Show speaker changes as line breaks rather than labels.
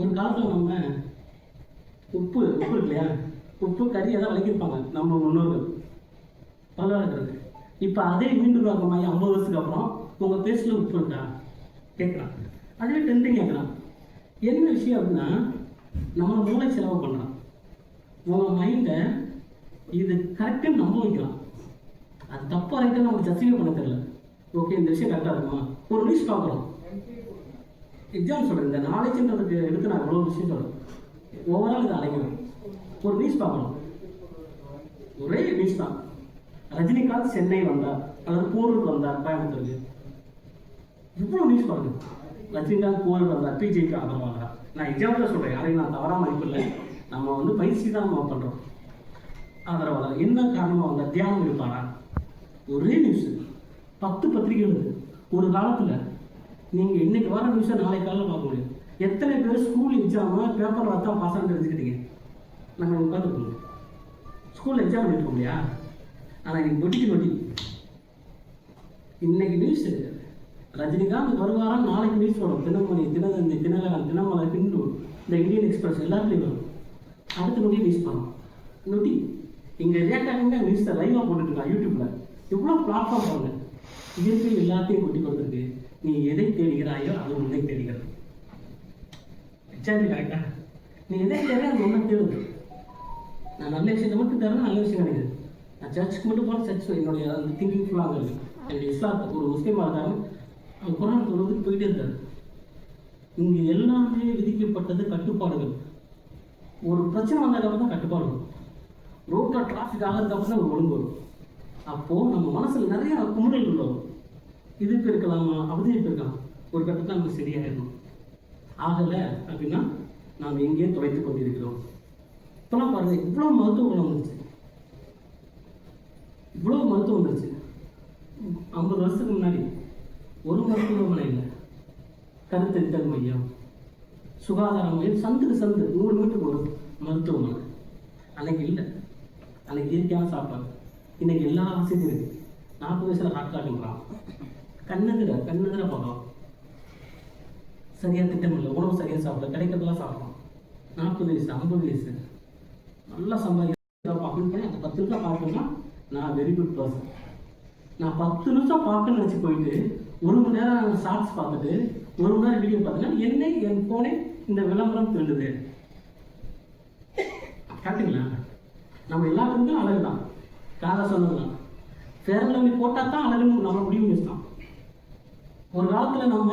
ஒரு காலத்தில் நம்ம உப்பு உப்பு இருக்கு இல்லையா உப்பு கறி எதாவது விளக்கியிருப்பாங்க நம்ம முன்னோர்கள். பல்லாடுறது இப்போ அதே மீண்டும் பார்க்கமாயி ஐம்பது வருஷத்துக்கு அப்புறம் உங்கள் பேஸில் உப்பு இருக்கா? கேட்குறான் அதுவே டென்டிங் கேட்குறான் என்ன விஷயம் அப்படின்னா நம்ம மூளை செலவு பண்ணுறான் உங்கள் மைண்டை இது கரெக்டுன்னு நம்ப வைக்கலாம். அது தப்பாக ரைட்டாக நமக்கு ஜஸ்டிஃபை பண்ண தெரியல. ஓகே இந்த விஷயம் கரெக்டாக இருக்குமா? ஒரு நியூஸ் பார்க்குறோம். எக்ஸாம் சொல்கிறேன் இந்த நாலேஜ்ன்றதுக்கு எடுத்து நான் இவ்வளோ விஷயம் சொல்கிறேன் ஓவரால் இதை அடைக்கணும் ஒரு நியூஸ் பார்க்கணும். ஒரே நியூஸ் தான். ரஜினிகாந்த் சென்னை வந்தார். அல்லது போரூர் வந்தார் கோயம்புத்தூருக்கு. இவ்வளோ நியூஸ் பாருங்க. ரஜினிகாந்த் போரூர் வந்தார். பிஜேபி ஆதரவாக நான் எக்ஸாம்பிள் சொல்கிறேன் யாரையும் நான் தவறாக மதிப்பில்லை நம்ம வந்து பயிற்சி தான் நம்ம பண்ணுறோம் ஆதரவாளர். என்ன காரணமாக வந்தால் தியானம் இருப்பாரா? ஒரே நியூஸ் பத்து பத்திரிகை வருது ஒரு காலத்தில் நீங்கள் இன்னைக்கு வர நியூஸை நாளை காலையில் பார்க்க முடியும் எத்தனை பேர் ஸ்கூல் எக்ஸாமை பேப்பர் பார்த்தா பாஸ் ஆகிட்டு தெரிஞ்சுக்கிட்டீங்க நாங்கள் உட்காந்துருக்கோம் ஸ்கூலில் எக்ஸாம் எழுதிருக்கோம் இல்லையா ஆனால் இன்னைக்கு நொட்டிக்கு நொட்டி இன்னைக்கு நியூஸ் ரஜினிகாந்த் வருவாராம் நாளைக்கு நியூஸ் வரும். தினமணி தினதந்தி தினகரன் தினமலர் ஹிந்து இந்த இந்தியன் எக்ஸ்பிரஸ் எல்லாத்துலேயும் வரும். அடுத்த நொடி நியூஸ் பண்ணோம் நொடி இங்கே ரேட்டாங்க நியூஸை லைவாக போட்டுருக்கான் யூடியூப்பில் எவ்வளோ பிளாட்ஃபார்ம் பாருங்க. இயற்கை எல்லாத்தையும் கொட்டி கொடுத்து நீ எதை தேடுகிறாயோ அது உன்னை தேடுகிறது. கரெக்டா நீ எதை தேடுற அது ஒன்றை தேடுது. நான் நல்ல விஷயத்தை மட்டும் தரேன் நல்ல விஷயம் கிடையாது நான் சர்ச்சுக்கு மட்டும் போன சர்ச் என்னுடைய அந்த திங்கிங் ஃபுல்லாக இருக்கு. என்னுடைய இஸ்லாத்துக்கு ஒரு முஸ்லீம் இருந்தாலும் அவன் குரான் தொழுதுக்கு போயிட்டே இருந்தார். இங்கே எல்லாமே விதிக்கப்பட்டது கட்டுப்பாடுகள். ஒரு பிரச்சனை வந்ததுக்கப்புறம் தான் கட்டுப்பாடு வரும். ரோட்டில் டிராஃபிக் ஆகிறதுக்கப்புறம் தான் ஒரு ஒழுங்கு வரும். அப்போது நம்ம மனசில் நிறைய குமுறல் வரும். இதுக்கு இருக்கலாமா அவதிப்பு இருக்கலாம் ஒரு கட்டத்தில் நமக்கு சரியாயிடணும் ஆகலை அப்படின்னா நாம் எங்கேயும் தொலைத்து கொண்டிருக்கிறோம். இப்போலாம் பாருங்க இவ்வளோ மருத்துவம் வந்துச்சு இவ்வளோ மருத்துவம் வந்துச்சு ஐம்பது வருஷத்துக்கு முன்னாடி ஒரு மருத்துவமனை இல்லை. கருத்தரித்தல் மையம். சுகாதார மையம் சந்துக்கு சந்து நூறு மீட்டருக்கு ஒரு மருத்துவமனை. அன்னைக்கு இல்லை. அன்னைக்கு இயற்கையான சாப்பாடு. இன்னைக்கு எல்லா வசதியும் இருக்குது நாற்பது வயசில் ஹார்ட் அட்டாக்ன்றான் கண்ணெதிர கண்ணெதிர பார்க்கலாம் சரியா திட்டம் இல்லை உணவு சரியா சாப்பிடல. கிடைக்கிறதெல்லாம் சாப்பிடலாம். நாற்பது வயசு ஐம்பது வயசு. நல்லா சம்பாதிக்க பார்க்கணும். பண்ணி அந்த பத்து நிமிஷம் பார்க்கணும்னா நான் வெரி குட் பர்சன் நான் பத்து நிமிஷம் பார்க்கணும்னு வச்சு போயிட்டு ஒரு மணி நேரம் ஷார்ட்ஸ் பார்த்துட்டு ஒரு மணி நேரம் வீடியோ பார்த்தீங்கன்னா என்னை என் ஃபோனே இந்த விளம்பரம் திருடுது கரெக்டுங்களா? நம்ம எல்லாத்துக்கும் அழகு தான் காலை சொன்னதுதான். ஃபேர் லவ்லி போட்டால் தான் அழகுன்னு நம்ம முடிவு தான் ஒரு காலத்தில் நம்ம